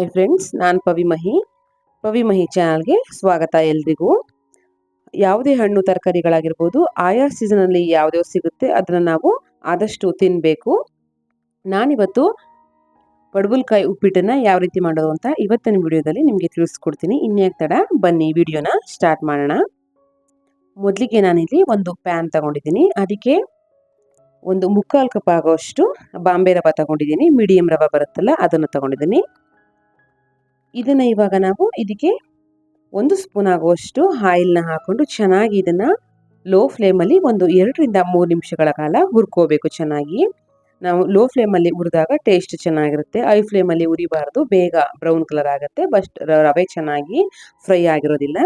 Hi friends ನಾನು ಪವಿಮಹಿ ಪವಿಮಹಿ ಚಾನಲ್ಗೆ ಸ್ವಾಗತ ಎಲ್ರಿಗೂ. ಯಾವುದೇ ಹಣ್ಣು, ತರಕಾರಿಗಳಾಗಿರ್ಬೋದು, ಆಯಾ ಸೀಸನಲ್ಲಿ ಯಾವುದೋ ಸಿಗುತ್ತೆ, ಅದನ್ನು ನಾವು ಆದಷ್ಟು ತಿನ್ನಬೇಕು ನಾನಿವತ್ತು ಪಡ್ಬುಲ್ಕಾಯಿ ಉಪ್ಪಿಟ್ಟನ್ನು ಯಾವ ರೀತಿ ಮಾಡೋದು ಅಂತ ಇವತ್ತಿನ ವಿಡಿಯೋದಲ್ಲಿ ನಿಮಗೆ ತಿಳಿಸ್ಕೊಡ್ತೀನಿ. ಇನ್ಯಾಕೆ ತಡ ಬನ್ನಿ, ವಿಡಿಯೋನ ಸ್ಟಾರ್ಟ್ ಮಾಡೋಣ. ಮೊದಲಿಗೆ ನಾನಿಲ್ಲಿ ಒಂದು ಪ್ಯಾನ್ ತಗೊಂಡಿದ್ದೀನಿ. ಅದಕ್ಕೆ ಒಂದು ಮುಕ್ಕಾಲು ಕಪ್ ಆಗೋಷ್ಟು ಬಾಂಬೆ ರವ ತಗೊಂಡಿದ್ದೀನಿ. ಮೀಡಿಯಂ ರವ ಬರುತ್ತಲ್ಲ, ಅದನ್ನು ತಗೊಂಡಿದ್ದೀನಿ. ಇದನ್ನು ಇವಾಗ ನಾವು ಇದಕ್ಕೆ ಒಂದು ಸ್ಪೂನ್ ಆಗುವಷ್ಟು ಆಯಿಲ್ನ ಹಾಕ್ಕೊಂಡು ಚೆನ್ನಾಗಿ ಇದನ್ನು ಲೋ ಫ್ಲೇಮಲ್ಲಿ ಒಂದು ಎರಡರಿಂದ ಮೂರು ನಿಮಿಷಗಳ ಕಾಲ ಹುರ್ಕೋಬೇಕು ಚೆನ್ನಾಗಿ. ನಾವು ಲೋ ಫ್ಲೇಮಲ್ಲಿ ಹುರಿದಾಗ ಟೇಸ್ಟ್ ಚೆನ್ನಾಗಿರುತ್ತೆ. ಐ ಫ್ಲೇಮಲ್ಲಿ ಉರಿಬಾರ್ದು ಬೇಗ ಬ್ರೌನ್ ಕಲರ್ ಆಗುತ್ತೆ. ಬಸ್ಟ್ ರವೆ ಚೆನ್ನಾಗಿ ಫ್ರೈ ಆಗಿರೋದಿಲ್ಲ.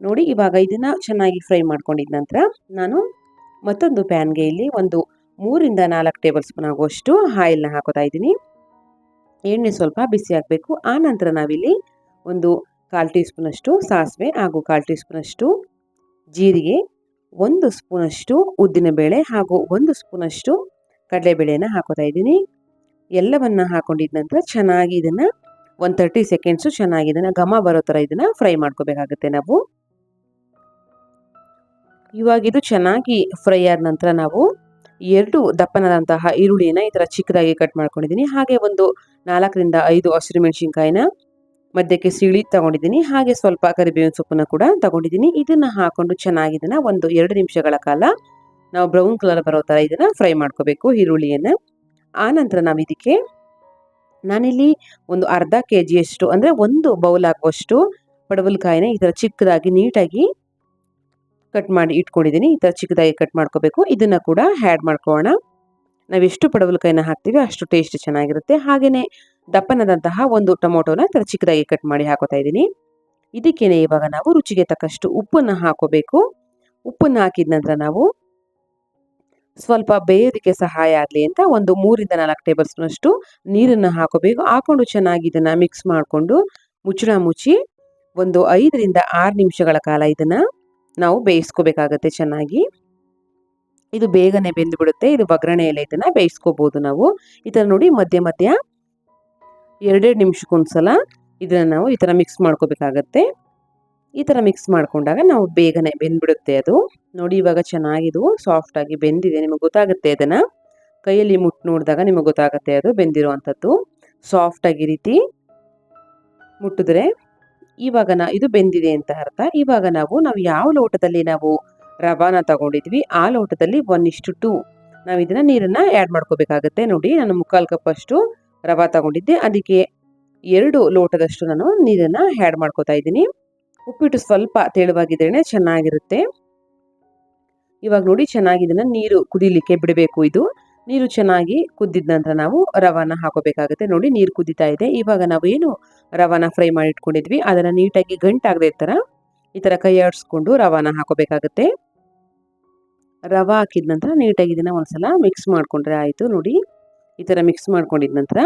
ನೋಡಿ ಇವಾಗ ಇದನ್ನು ಚೆನ್ನಾಗಿ ಫ್ರೈ ಮಾಡ್ಕೊಂಡಿದ ನಂತರ ನಾನು ಮತ್ತೊಂದು ಪ್ಯಾನ್ಗೆ ಇಲ್ಲಿ ಒಂದು ಮೂರಿಂದ ನಾಲ್ಕು ಟೇಬಲ್ ಸ್ಪೂನ್ ಆಗುವಷ್ಟು ಆಯಿಲ್ನ ಹಾಕೋತಾ ಇದ್ದೀನಿ. ಎಣ್ಣೆ ಸ್ವಲ್ಪ ಬಿಸಿ ಆಗಬೇಕು. ಆ ನಂತರ ನಾವಿಲ್ಲಿ ಒಂದು ಕಾಲು ಟೀ ಸ್ಪೂನಷ್ಟು ಸಾಸಿವೆ ಹಾಗೂ ಕಾಲು ಟೀ ಸ್ಪೂನಷ್ಟು ಜೀರಿಗೆ, ಒಂದು ಸ್ಪೂನಷ್ಟು ಉದ್ದಿನಬೇಳೆ ಹಾಗೂ ಒಂದು ಸ್ಪೂನಷ್ಟು ಕಡಲೆಬೇಳೆನ ಹಾಕೋತಾ ಇದ್ದೀನಿ. ಎಲ್ಲವನ್ನು ಹಾಕೊಂಡಿದ ನಂತರ ಚೆನ್ನಾಗಿ ಇದನ್ನು ಒಂದು ತರ್ಟಿ ಸೆಕೆಂಡ್ಸು ಚೆನ್ನಾಗಿ ಇದನ್ನು ಘಮ ಬರೋ ಥರ ಇದನ್ನು ಫ್ರೈ ಮಾಡ್ಕೋಬೇಕಾಗುತ್ತೆ ನಾವು. ಇವಾಗಿದು ಚೆನ್ನಾಗಿ ಫ್ರೈ ಆದ ನಂತರ ನಾವು ಎರಡು ದಪ್ಪನಾದಂತಹ ಈರುಳ್ಳಿಯನ್ನು ಈ ಥರ ಚಿಕ್ಕದಾಗಿ ಕಟ್ ಮಾಡ್ಕೊಂಡಿದ್ದೀನಿ. ಹಾಗೆ ಒಂದು ನಾಲ್ಕರಿಂದ ಐದು ಹಸಿರು ಮೆಣಸಿನ್ಕಾಯಿನ ಮಧ್ಯಕ್ಕೆ ಸಿಳಿ ತಗೊಂಡಿದ್ದೀನಿ. ಹಾಗೆ ಸ್ವಲ್ಪ ಕರಿಬೇವಿನ ಸೊಪ್ಪನ್ನು ಕೂಡ ತಗೊಂಡಿದ್ದೀನಿ. ಇದನ್ನ ಹಾಕೊಂಡು ಚೆನ್ನಾಗಿ ಇದನ್ನ ಒಂದು ಎರಡು ನಿಮಿಷಗಳ ಕಾಲ ನಾವು ಬ್ರೌನ್ ಕಲರ್ ಬರೋ ಥರ ಇದನ್ನ ಫ್ರೈ ಮಾಡ್ಕೋಬೇಕು ಈರುಳ್ಳಿಯನ್ನು. ಆ ನಂತರ ನಾವು ಇದಕ್ಕೆ ನಾನಿಲ್ಲಿ ಒಂದು ಅರ್ಧ ಕೆ ಜಿಯಷ್ಟು ಅಂದರೆ ಒಂದು ಬೌಲ್ ಹಾಕುವಷ್ಟು ಪಡವಲಕಾಯಿನ ಈ ಥರ ಚಿಕ್ಕದಾಗಿ ನೀಟಾಗಿ ಕಟ್ ಮಾಡಿ ಇಟ್ಕೊಂಡಿದ್ದೀನಿ. ಈ ಥರ ಚಿಕ್ಕದಾಗಿ ಕಟ್ ಮಾಡ್ಕೋಬೇಕು. ಇದನ್ನು ಕೂಡ ಹ್ಯಾಡ್ ಮಾಡ್ಕೊಳ್ಳೋಣ. ನಾವು ಎಷ್ಟು ಪಡವಲಕಾಯಿನ ಹಾಕ್ತೀವಿ ಅಷ್ಟು ಟೇಸ್ಟ್ ಚೆನ್ನಾಗಿರುತ್ತೆ. ಹಾಗೆಯೇ ದಪ್ಪನದಂತಹ ಒಂದು ಟೊಮೊಟೊನ ಥರ ಚಿಕ್ಕದಾಗಿ ಕಟ್ ಮಾಡಿ ಹಾಕೋತಾ ಇದ್ದೀನಿ. ಇದಕ್ಕೇನೆ ಇವಾಗ ನಾವು ರುಚಿಗೆ ತಕ್ಕಷ್ಟು ಉಪ್ಪನ್ನು ಹಾಕೋಬೇಕು. ಉಪ್ಪನ್ನು ಹಾಕಿದ ನಂತರ ನಾವು ಸ್ವಲ್ಪ ಬೇಯೋದಕ್ಕೆ ಸಹಾಯ ಆಗಲಿ ಅಂತ ಒಂದು ಮೂರಿಂದ ನಾಲ್ಕು ಟೇಬಲ್ ಸ್ಪೂನಷ್ಟು ನೀರನ್ನು ಹಾಕೋಬೇಕು. ಹಾಕೊಂಡು ಚೆನ್ನಾಗಿ ಇದನ್ನು ಮಿಕ್ಸ್ ಮಾಡಿಕೊಂಡು ಮುಚ್ಚಳ ಮುಚ್ಚಿ ಒಂದು ಐದರಿಂದ ಆರು ನಿಮಿಷಗಳ ಕಾಲ ಇದನ್ನು ನಾವು ಬೇಯಿಸ್ಕೋಬೇಕಾಗತ್ತೆ ಚೆನ್ನಾಗಿ. ಇದು ಬೇಗನೆ ಬೆಂದು ಬಿಡುತ್ತೆ ಇದು ಒಗ್ಗರಣೆಯಲ್ಲೇ ಇದನ್ನು ಬೇಯಿಸ್ಕೋಬೋದು ನಾವು. ಈ ಥರ ನೋಡಿ ಮಧ್ಯ ಮಧ್ಯ ಎರಡೆರಡು ನಿಮಿಷಕ್ಕೊಂದ್ಸಲ ಇದನ್ನು ನಾವು ಈ ಥರ ಮಿಕ್ಸ್ ಮಾಡ್ಕೋಬೇಕಾಗತ್ತೆ. ಈ ಥರ ಮಿಕ್ಸ್ ಮಾಡ್ಕೊಂಡಾಗ ನಾವು ಬೇಗನೆ ಬೆಂದ್ಬಿಡುತ್ತೆ ಅದು. ನೋಡಿ ಇವಾಗ ಚೆನ್ನಾಗಿದು ಸಾಫ್ಟಾಗಿ ಬೆಂದಿದೆ. ನಿಮಗೆ ಗೊತ್ತಾಗುತ್ತೆ ಅದನ್ನು. ಕೈಯಲ್ಲಿ ಮುಟ್ಟು ನೋಡಿದಾಗ ನಿಮಗೆ ಗೊತ್ತಾಗುತ್ತೆ ಅದು ಬೆಂದಿರುವಂಥದ್ದು. ಸಾಫ್ಟಾಗಿ ರೀತಿ ಮುಟ್ಟಿದ್ರೆ ಇವಾಗ ನಾ ಇದು ಬೆಂದಿದೆ ಅಂತ ಅರ್ಥ. ಇವಾಗ ನಾವು ನಾವು ಯಾವ ಲೋಟದಲ್ಲಿ ನಾವು ರವಾನ ತಗೊಂಡಿದ್ವಿ, ಆ ಲೋಟದಲ್ಲಿ ಒನ್ ಇಷ್ಟು ಟು. ನಾವು ಇದನ್ನ ನೀರನ್ನ ಆ್ಯಡ್ ಮಾಡ್ಕೋಬೇಕಾಗತ್ತೆ. ನೋಡಿ, ನಾನು ಮುಕ್ಕಾಲು ಕಪ್ ಅಷ್ಟು ರವಾ ತಗೊಂಡಿದ್ದೆ. ಅದಕ್ಕೆ ಎರಡು ಲೋಟದಷ್ಟು ನಾನು ನೀರನ್ನ ಆ್ಯಡ್ ಮಾಡ್ಕೋತಾ ಇದ್ದೀನಿ. ಉಪ್ಪಿಟ್ಟು ಸ್ವಲ್ಪ ತೆಳುವಾಗಿದ್ರೇ ಚೆನ್ನಾಗಿರುತ್ತೆ. ಇವಾಗ ನೋಡಿ, ಚೆನ್ನಾಗಿ ಇದನ್ನ ನೀರು ಕುದಿಲಿಕ್ಕೆ ಬಿಡಬೇಕು ಇದು. ನೀರು ಚೆನ್ನಾಗಿ ಕುದ್ದಿದ ನಂತರ ನಾವು ರವಾನ ಹಾಕೋಬೇಕಾಗುತ್ತೆ. ನೋಡಿ ನೀರು ಕುದಿತಾ ಇದೆ. ಇವಾಗ ನಾವು ಏನು ರವಾನ ಫ್ರೈ ಮಾಡಿ ಇಟ್ಕೊಂಡಿದ್ವಿ. ಅದನ್ನು ನೀಟಾಗಿ ಗಂಟಾಗದೆ ಥರ ಈ ಥರ ಕೈ ಆಡಿಸ್ಕೊಂಡು ರವಾನ ಹಾಕೋಬೇಕಾಗುತ್ತೆ. ರವೆ ಹಾಕಿದ ನಂತರ ನೀಟಾಗಿ ಇದನ್ನು ಒಂದ್ಸಲ ಮಿಕ್ಸ್ ಮಾಡಿಕೊಂಡ್ರೆ ಆಯಿತು. ನೋಡಿ ಈ ಥರ ಮಿಕ್ಸ್ ಮಾಡ್ಕೊಂಡಿದ ನಂತರ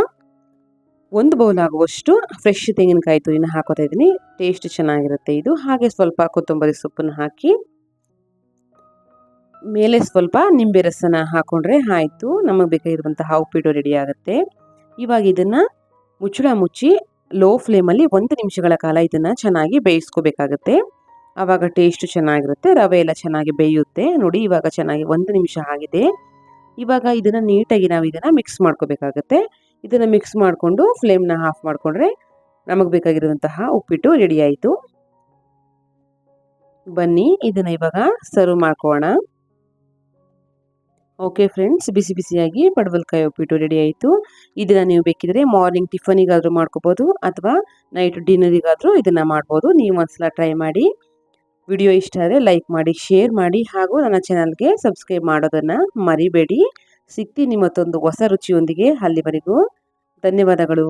ಒಂದು ಬೌಲ್ ಆಗುವಷ್ಟು ಫ್ರೆಶ್ ತೆಂಗಿನಕಾಯಿ ತುರಿನ ಹಾಕೋತಾ ಇದ್ದೀನಿ. ಟೇಸ್ಟ್ ಚೆನ್ನಾಗಿರುತ್ತೆ ಇದು. ಹಾಗೆ ಸ್ವಲ್ಪ ಕೊತ್ತಂಬರಿ ಸೊಪ್ಪನ್ನು ಹಾಕಿ ಮೇಲೆ ಸ್ವಲ್ಪ ನಿಂಬೆ ರಸನ ಹಾಕೊಂಡ್ರೆ ಆಯಿತು. ನಮಗೆ ಬೇಕಾಗಿರುವಂತಹ ಉಪ್ಪಿಟ್ಟು ರೆಡಿ ಆಗುತ್ತೆ. ಇವಾಗ ಇದನ್ನು ಮುಚ್ಚಳ ಮುಚ್ಚಿ ಲೋ ಫ್ಲೇಮಲ್ಲಿ ಒಂದು ನಿಮಿಷಗಳ ಕಾಲ ಇದನ್ನು ಚೆನ್ನಾಗಿ ಬೇಯಿಸ್ಕೋಬೇಕಾಗತ್ತೆ. ಆವಾಗ ಟೇಸ್ಟು ಚೆನ್ನಾಗಿರುತ್ತೆ, ರವೆ ಎಲ್ಲ ಚೆನ್ನಾಗಿ ಬೇಯುತ್ತೆ. ನೋಡಿ ಇವಾಗ ಚೆನ್ನಾಗಿ ಒಂದು ನಿಮಿಷ ಆಗಿದೆ. ಇವಾಗ ಇದನ್ನು ನೀಟಾಗಿ ನಾವು ಇದನ್ನು ಮಿಕ್ಸ್ ಮಾಡ್ಕೋಬೇಕಾಗತ್ತೆ. ಇದನ್ನು ಮಿಕ್ಸ್ ಮಾಡಿಕೊಂಡು ಫ್ಲೇಮ್ನ ಆಫ್ ಮಾಡಿಕೊಂಡ್ರೆ ನಮಗೆ ಬೇಕಾಗಿರುವಂತಹ ಉಪ್ಪಿಟ್ಟು ರೆಡಿ ಆಯಿತು. ಬನ್ನಿ, ಇದನ್ನು ಇವಾಗ ಸರ್ವ್ ಮಾಡ್ಕೋಣ ಓಕೆ ಫ್ರೆಂಡ್ಸ್ ಬಿಸಿ ಬಿಸಿಯಾಗಿ ಪಡವಲ್ಕಾಯಿ ಉಪ್ಪಿಟ್ಟು ರೆಡಿ ಆಯಿತು. ಇದನ್ನು ನೀವು ಬೇಕಿದ್ರೆ ಮಾರ್ನಿಂಗ್ ಟಿಫನಿಗಾದರೂ ಮಾಡ್ಕೋಬೋದು ಅಥವಾ ನೈಟ್ ಡಿನ್ನರಿಗಾದರೂ ಇದನ್ನು ಮಾಡ್ಬೋದು. ನೀವು ಒಂದ್ಸಲ ಟ್ರೈ ಮಾಡಿ. ವಿಡಿಯೋ ಇಷ್ಟ ಆದರೆ ಲೈಕ್ ಮಾಡಿ ಶೇರ್ ಮಾಡಿ ಹಾಗೂ ನನ್ನ ಚಾನಲ್ಗೆ ಸಬ್ಸ್ಕ್ರೈಬ್ ಮಾಡೋದನ್ನು ಮರಿಬೇಡಿ. ಸಿಕ್ತಿ ನಿಮ್ಮತ್ತೊಂದು ಹೊಸ ರುಚಿಯೊಂದಿಗೆ ಅಲ್ಲಿವರೆಗೂ. ಧನ್ಯವಾದಗಳು.